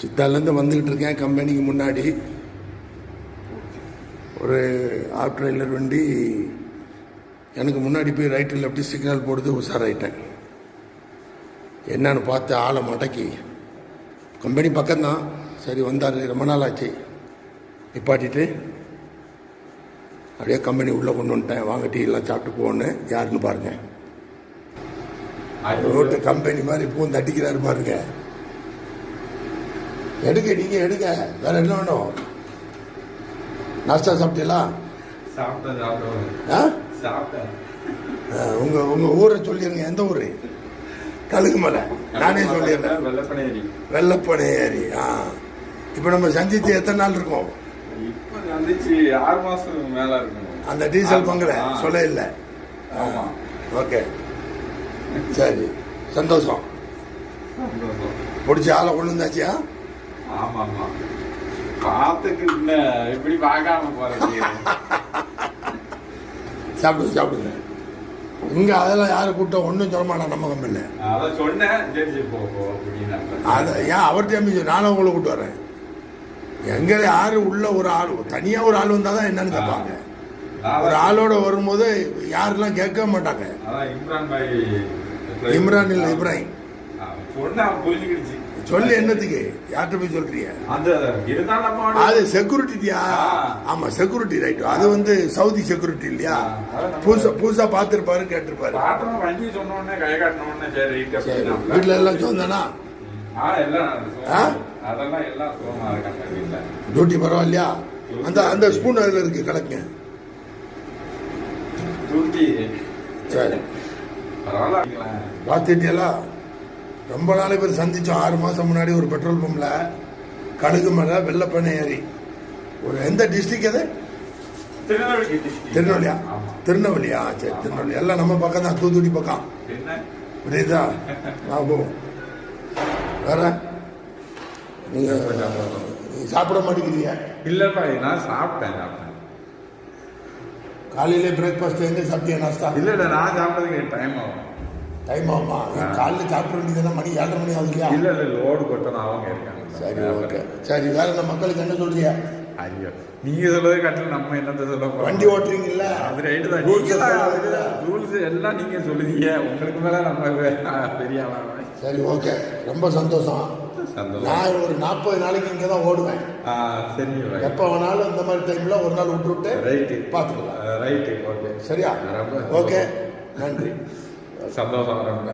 சித்தாலேருந்து வந்துக்கிட்டு இருக்கேன். கம்பெனிக்கு முன்னாடி ஒரு ஆஃப் ட்ரெயிலர் வண்டி எனக்கு முன்னாடி போய் ரைட்டு லெஃப்ட் சிக்னல் போடுது உஷாராயிட்டேன். என்னன்னு பார்த்து ஆளை மடக்கி. கம்பெனி பக்கம்தான். சரி வந்தார். ரொம்ப நாள் ஆச்சு நிப்பாட்டிட்டு அப்படியே கம்பெனி உள்ளே கொண்டு வந்துட்டேன். வாங்க டீ எல்லாம் சாப்பிட்டு போன்னு. யாருன்னு பாருங்க. ரோட்டு கம்பெனி மாதிரி பூந்து அடிக்கிறாரு பாருங்க. எடுங்க நீங்க எடுங்க. வேற என்ன வேணும்? நாஸ்டா சாப்பிட்டீங்களா? உங்க உங்க ஊரை சொல்லிடுங்க எந்த ஊரு? கழுகுமலை நானே சொல்லிடுறேன். வெள்ளப்பனை ஏரி ஆ. இப்போ நம்ம சந்தித்து எத்தனை நாள் இருக்கோம்? ஆறு மாசம் மேல இருக்கும். அந்த டீசல் பங்குல. சொல்ல இல்லை ஆமா. ஓகே. சரி. சந்தோஷம். சந்தோஷம். பிடிச்ச ஆளை கொண்டு வந்தாச்சியா? ஆமா ஆமா பாத்துக்கு என்ன இப்படி பார்க்காம போறது? சாப்பிடுங்க சாப்பிடுங்க. இங்கே அதெல்லாம் யாரும் கூட்டம் ஒன்றும் சொல்ல மாட்டான் நம்ம கம்பெனியில் அதான் சொன்னேன் ஏன் அவர்கிட்ட அமிச்சு நானும் உங்களை கூட்டு வரேன். எங்கே யாரு உள்ள ஒரு ஆள் தனியாக ஒரு ஆள் வந்தால் தான் என்னன்னு கேட்பாங்க. ஒரு ஆளோட வரும்போது யாரெல்லாம் கேட்க மாட்டாங்க. இம்ரான் இல்லை இப்ராஹிம். சொல்லி என்னத்துக்கு? யார்கிட்ட போய் நம்ம அது செக்யூரிட்டியா. ஆமா செக்யூரிட்டி ரைட் அது வந்து சவுதி செக்யூரிட்டி இல்லையா? புதுசா புதுசா பார்த்துருப்பாரு கேட்டிருப்பாரு. வீட்டுல எல்லாம் சொந்தனா? டியூட்டி பரவாயில்லையா? அந்த அந்த ஸ்பூன் அதுல இருக்கு? கலக்குங்க. சரி. பரவாயில்ல வைக்கலாம். பார்த்துட்டியலா ரொம்ப நாளை பேர் சந்திச்சோம் ஆறு மாசம் முன்னாடி ஒரு பெட்ரோல் பம்ப்ல கழுகு மலை வெள்ளப்பண்ணை ஏறி. ஒரு எந்த டிஸ்ட்ரிக் அது. திருநெல்வேலியா. திருநெல்வேலியா? சரி திருநெல்வேலி. எல்லாம் நம்ம பக்கம் தான் தூத்துக்குடி பக்கம். என்ன? புரியுதா? நான் போவோம் வேற? நீங்க நீங்க சாப்பிட மாட்டேங்கிறீங்க. இல்லப்பா நான் சாப்பிட்டேன் சாப்பிட்டேன். காலையிலே பிரேக்ஃபாஸ்ட் எங்க சாப்பிட்டியா நாஸ்தா? இல்ல இல்ல நான் சாப்பிட்டதுக்கு டைம் ஆகும். டைம் ஆகுமா காலையில சாப்பிட வேண்டியதுனா மணி ஏழரை மணி ஆகுது இல்லையா? இல்ல இல்ல லோடு கொட்டணும் அவங்க இருக்காங்க. சரி ஓகே. சரி வேற நம்ம மக்களுக்கு என்ன சொல்றீங்க ஐயோ நீங்க சொல்றது கட்டில நம்ம என்னத்த சொல்ல வண்டி ஓட்டுறீங்கல்ல? அது ரைட்டு தான். ரூல்ஸ் எல்லாம் நீங்க சொல்லுவீங்க உங்களுக்கு மேல நம்ம பெரிய சரி ஓகே. ரொம்ப சந்தோஷம். நான் ஒரு நாற்பது நாளைக்கு இங்கே தான் ஓடுவேன் சரி எப்போ வேணாலும் இந்த மாதிரி டைம்ல ஒரு நாள் விட்டு விட்டு ரைட்டு பார்த்துக்கலாம் ரைட்டு ஓகே. சரியா? ஓகே. நன்றி. சந்தோஷம் ரொம்ப